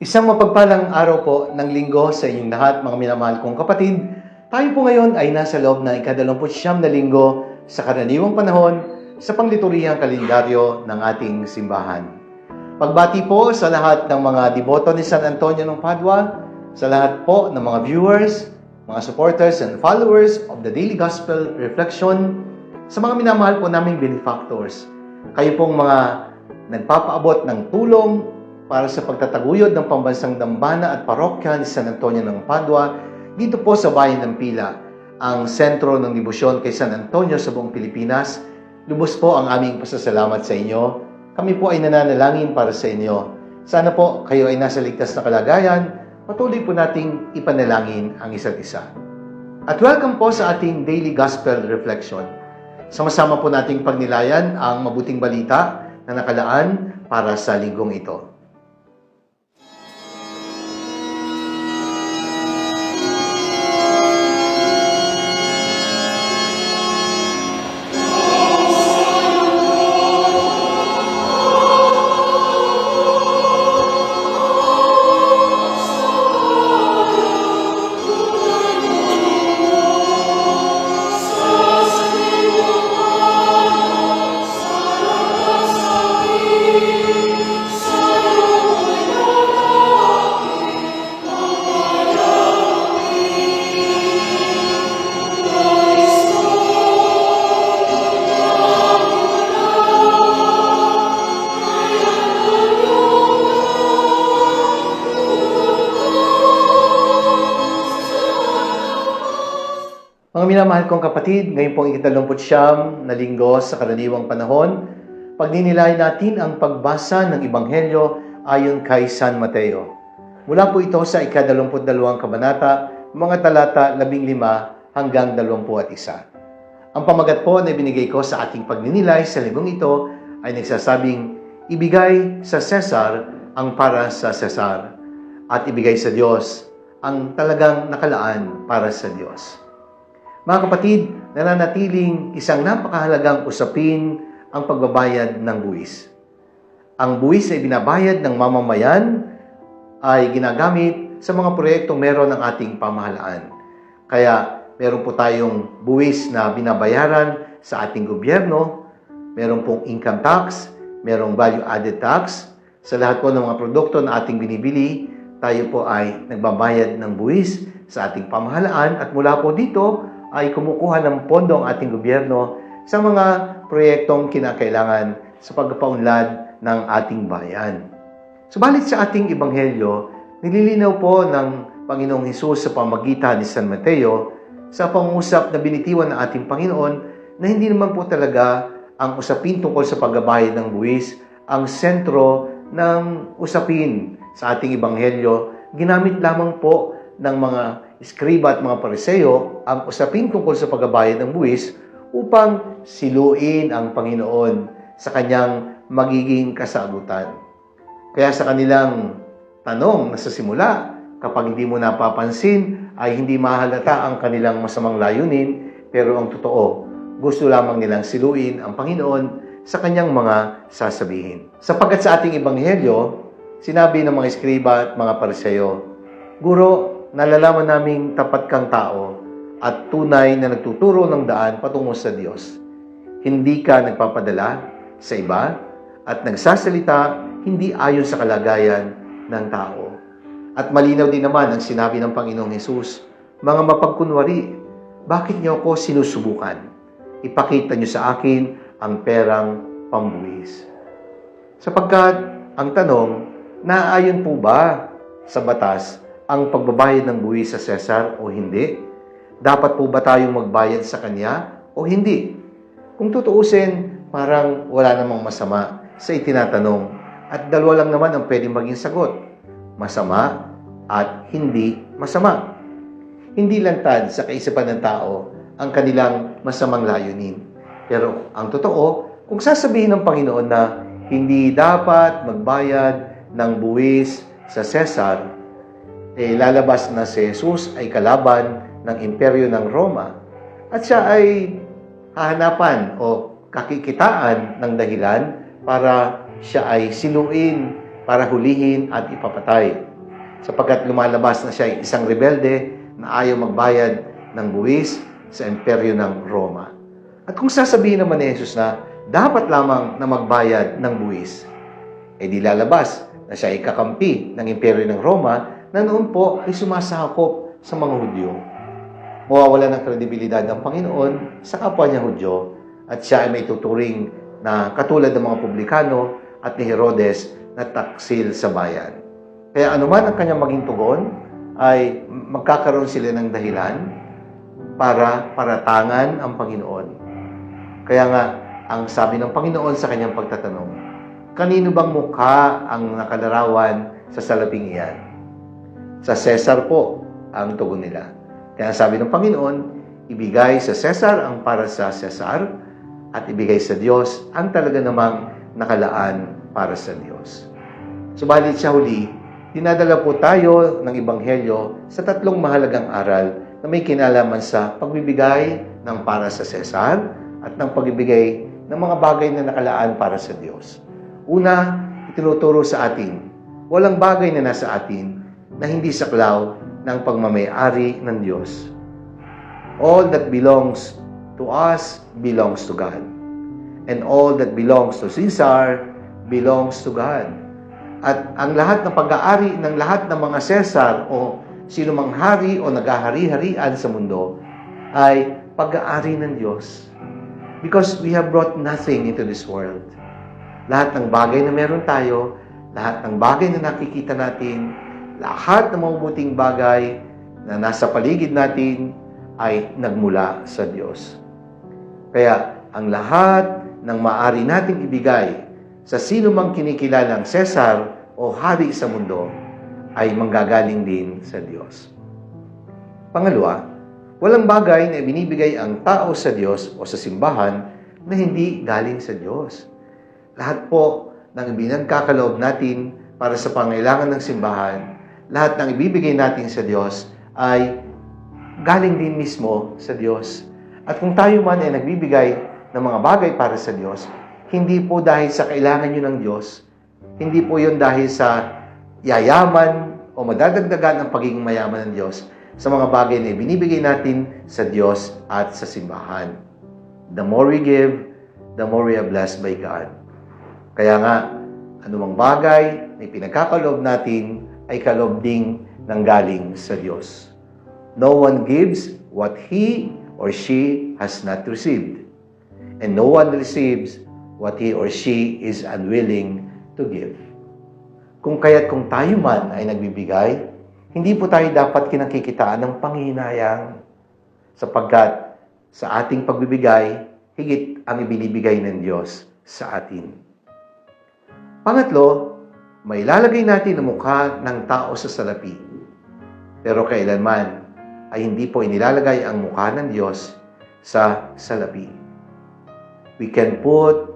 Isang mapagpalang araw po ng linggo sa inyong lahat, mga minamahal kong kapatid. Tayo po ngayon ay nasa loob ng ikadalamput siyam na linggo sa karaniwang panahon sa panglituriyang kalendaryo ng ating simbahan. Pagbati po sa lahat ng mga deboto ni San Antonio ng Padua, sa lahat po ng mga viewers, mga supporters and followers of the Daily Gospel Reflection, sa mga minamahal po naming benefactors. Kayo pong mga nagpapaabot ng tulong para sa pagtataguyod ng pambansang dambana at parokya ni San Antonio ng Padua dito po sa bayan ng Pila, ang sentro ng debosyon kay San Antonio sa buong Pilipinas. Lubos po ang aming pasasalamat sa inyo. Kami po ay nananalangin para sa inyo. Sana po kayo ay nasa ligtas na kalagayan. Patuloy po nating ipanalangin ang isa't isa. At welcome po sa ating Daily Gospel Reflection. Sama-sama po nating pagnilayan ang mabuting balita na nakalaan para sa linggong ito. Minamahal kong kapatid, ngayon pong ikatalumput siyam na linggo sa karaniwang panahon, pagninilay natin ang pagbasa ng Ebanghelyo ayon kay San Mateo. Mula po ito sa ikadalumput dalawang kabanata, mga talata labing lima hanggang dalawampu at isa. Ang pamagat po na binigay ko sa ating pagninilay sa linggong ito ay nagsasabing, ibigay sa Cesar ang para sa Cesar at ibigay sa Diyos ang talagang nakalaan para sa Diyos. Mga kapatid, nananatiling isang napakahalagang usapin ang pagbabayad ng buwis. Ang buwis ay binabayad ng mamamayan ay ginagamit sa mga proyektong meron ng ating pamahalaan. Kaya meron po tayong buwis na binabayaran sa ating gobyerno, meron pong income tax, merong value added tax. Sa lahat po ng mga produkto na ating binibili, tayo po ay nagbabayad ng buwis sa ating pamahalaan at mula po dito ay kumukuha ng pondo ang ating gobyerno sa mga proyektong kinakailangan sa pagpaunlad ng ating bayan. Subalit sa ating ebanghelyo, nililinaw po ng Panginoong Hesus sa pamagitan ni San Mateo sa pangusap na binitiwan ng ating Panginoon na hindi naman po talaga ang usapin tungkol sa pagbabayad ng buwis ang sentro ng usapin sa ating ebanghelyo. Ginamit lamang po ng mga eskriba at mga pariseo ang usapin tungkol sa pagbabayad ng buwis upang siluin ang Panginoon sa kanyang magiging kasagutan. Kaya sa kanilang tanong na sa simula, kapag hindi mo napapansin, ay hindi mahalata ang kanilang masamang layunin, pero ang totoo, gusto lamang nilang siluin ang Panginoon sa kanyang mga sasabihin. Sapagkat sa ating ebanghelyo, sinabi ng mga eskriba at mga pariseo, Guro, nalalaman naming tapat kang tao at tunay na nagtuturo ng daan patungo sa Diyos. Hindi ka nagpapadala sa iba at nagsasalita hindi ayon sa kalagayan ng tao. At malinaw din naman ang sinabi ng Panginoong Hesus, Mga mapagkunwari, bakit niyo ako sinusubukan? Ipakita niyo sa akin ang perang pambuwis. Sapagkat ang tanong, naayon po ba sa batas ang pagbabayad ng buwis sa Cesar o hindi? Dapat po ba tayong magbayad sa kanya o hindi? Kung tutuusin, parang wala namang masama sa itinatanong at dalawa lang naman ang pwedeng maging sagot. Masama at hindi masama. Hindi lantad sa kaisipan ng tao ang kanilang masamang layunin. Pero ang totoo, kung sasabihin ng Panginoon na hindi dapat magbayad ng buwis sa Cesar, eh, lalabas na si Jesus ay kalaban ng imperyo ng Roma at siya ay hahanapan o kakikitaan ng dahilan para siya ay siluin para hulihin at ipapatay. Sapagkat lumalabas na siya ay isang rebelde na ayaw magbayad ng buwis sa imperyo ng Roma. At kung sasabihin naman ni Jesus na dapat lamang na magbayad ng buwis, eh di lalabas na siya ay kakampi ng imperyo ng Roma na noon po ay sumasakop sa mga Hudyo. Mawawala ng kredibilidad ng Panginoon sa kapwa niya Hudyo at siya ay may tuturing na katulad ng mga publikano at ni Herodes na taksil sa bayan. Kaya anuman ang kanyang maging tugon, ay magkakaroon sila ng dahilan para paratangan ang Panginoon. Kaya nga, ang sabi ng Panginoon sa kanyang pagtatanong, kanino bang mukha ang nakalarawan sa salaping iyan? Sa Cesar po ang tugon nila. Kaya sabi ng Panginoon, ibigay sa Cesar ang para sa Cesar at ibigay sa Diyos ang talaga namang nakalaan para sa Diyos. Subalit sa huli, dinadala po tayo ng Ebanghelyo sa tatlong mahalagang aral na may kinalaman sa pagbibigay ng para sa Cesar at ng pagbibigay ng mga bagay na nakalaan para sa Diyos. Una, itinuturo sa atin, walang bagay na nasa atin na hindi saklaw ng pagmamayari ng Diyos. All that belongs to us belongs to God. And all that belongs to Caesar belongs to God. At ang lahat ng pag-aari ng lahat ng mga Cesar o sino mang hari o nagahari-harian sa mundo ay pag-aari ng Diyos. Because we have brought nothing into this world. Lahat ng bagay na meron tayo, lahat ng bagay na nakikita natin, lahat ng mabubuting bagay na nasa paligid natin ay nagmula sa Diyos. Kaya ang lahat ng maari nating ibigay sa sino mang kinikilalang Cesar o hari sa mundo ay manggagaling din sa Diyos. Pangalawa, walang bagay na binibigay ang tao sa Diyos o sa simbahan na hindi galing sa Diyos. Lahat po ng ibinagkakaloob natin para sa pangailangan ng simbahan, lahat ng ibibigay natin sa Diyos ay galing din mismo sa Diyos. At kung tayo man ay nagbibigay ng mga bagay para sa Diyos, hindi po dahil sa kailangan nyo ng Diyos, hindi po yun dahil sa yayaman o madadagdagan ang pagiging mayaman ng Diyos sa mga bagay na binibigay natin sa Diyos at sa simbahan. The more we give, the more we are blessed by God. Kaya nga, anumang bagay na pinagkakaloob natin ay kaloob ding nanggaling sa Diyos. No one gives what he or she has not received. And no one receives what he or she is unwilling to give. Kung kaya't kung tayo man ay nagbibigay, hindi po tayo dapat kinakikitaan ng panghinayang sapagkat sa ating pagbibigay, higit ang ibinibigay ng Diyos sa atin. Pangatlo, may lalagay natin ang mukha ng tao sa salapi. Pero kailanman ay hindi po inilalagay ang mukha ng Diyos sa salapi. We can put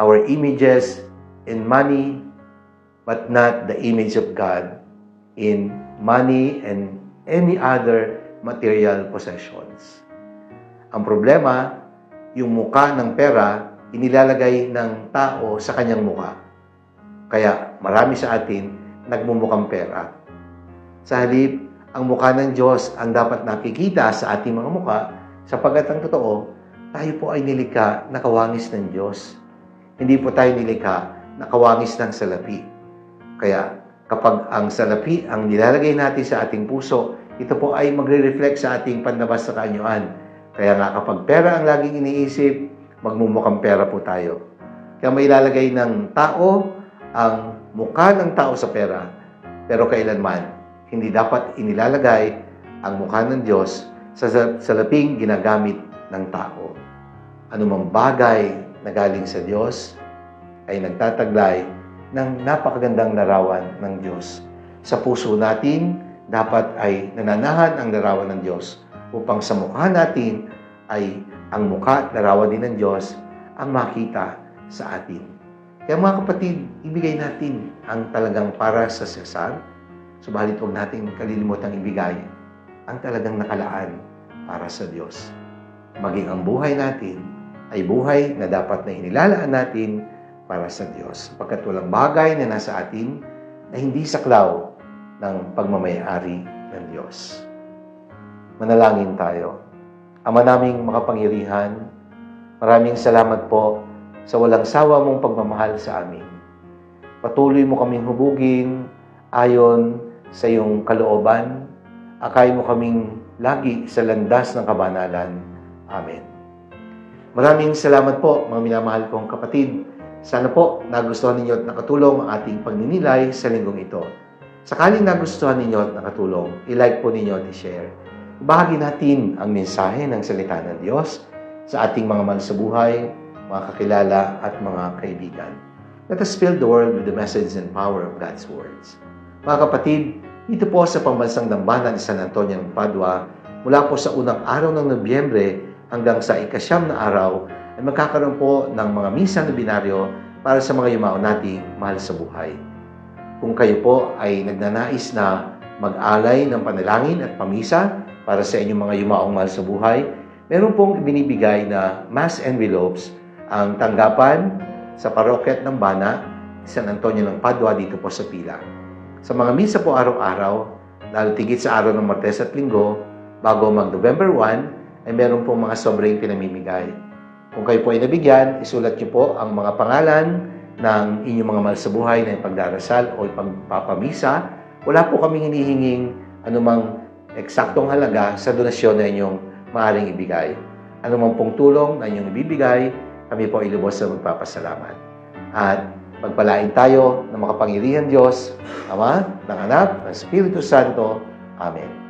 our images in money, but not the image of God in money and any other material possessions. Ang problema, yung muka ng pera, inilalagay ng tao sa kanyang muka. Kaya marami sa atin nagmumukhang pera. Sa halip, ang mukha ng Diyos ang dapat nakikita sa ating mga muka sapagkat ang totoo, tayo po ay nilikha na kawangis ng Diyos. Hindi po tayo nilikha na kawangis ng salapi. Kaya kapag ang salapi ang nilalagay natin sa ating puso, ito po ay magre-reflect sa ating panlabas sa kaanyuan. Kaya nga kapag pera ang laging iniisip, magmumukhang pera po tayo. Kaya may ilalagay ng tao ang mukha ng tao sa pera, pero kailanman, hindi dapat inilalagay ang mukha ng Diyos sa salaping ginagamit ng tao. Anumang bagay na galing sa Diyos ay nagtataglay ng napakagandang larawan ng Diyos. Sa puso natin, dapat ay nananahan ang larawan ng Diyos upang sa mukha natin ay ang mukha at larawan din ng Diyos ang makita sa atin. Kaya mga kapatid, ibigay natin ang talagang para sa Cesar, subalit huwag natin kalilimutang ibigay ang talagang nakalaan para sa Diyos. Maging ang buhay natin ay buhay na dapat na inilalaan natin para sa Diyos. Pagkat walang bagay na nasa atin na hindi saklaw ng pagmamayari ng Diyos. Manalangin tayo. Ama naming makapangyarihan, maraming salamat po sa walang sawa mong pagmamahal sa amin. Patuloy mo kaming hubugin ayon sa iyong kalooban. Akay mo kaming lagi sa landas ng kabanalan. Amen. Maraming salamat po mga minamahal kong kapatid. Sana po nagustuhan ninyo at nakatulong ang ating pagninilay sa linggong ito. Sakaling nagustuhan ninyo at nakatulong, i-like po ninyo at i-share. Bahagi natin ang mensahe ng salita ng Diyos sa ating mga mahal sa buhay, mga kakilala at mga kaibigan. Let us fill the world with the message and power of God's words. Mga kapatid, dito po sa pambansang dambana ni San Antonio ng Padua, mula po sa unang araw ng Nobyembre hanggang sa ikasyam na araw, ay magkakaroon po ng mga misa na binaryo para sa mga yumao nating mahal sa buhay. Kung kayo po ay nagnanais na mag-alay ng panalangin at pamisa para sa inyong mga yumaong mahal sa buhay, meron pong ibinibigay na mass envelopes ang tanggapan sa parokyat ng Bana, San Antonio ng Padua dito po sa Pila. Sa mga misa po araw-araw, lalo tigit sa araw ng Martes at Linggo, bago mag-November 1, ay meron pong mga sobrang pinamimigay. Kung kayo po ay nabigyan, isulat niyo po ang mga pangalan ng inyong mga mahal sa buhay na ipagdarasal o ipagpapamisa. Wala po kaming hinihinging anumang eksaktong halaga sa donasyon na inyong maaaring ibigay. Anumang pong tulong na inyong ibibigay, kami po ay lubos na magpapasalamat. At pagpalain tayo ng makapangyarihan Diyos, Ama, ng Anak, ng Espiritu Santo. Amen.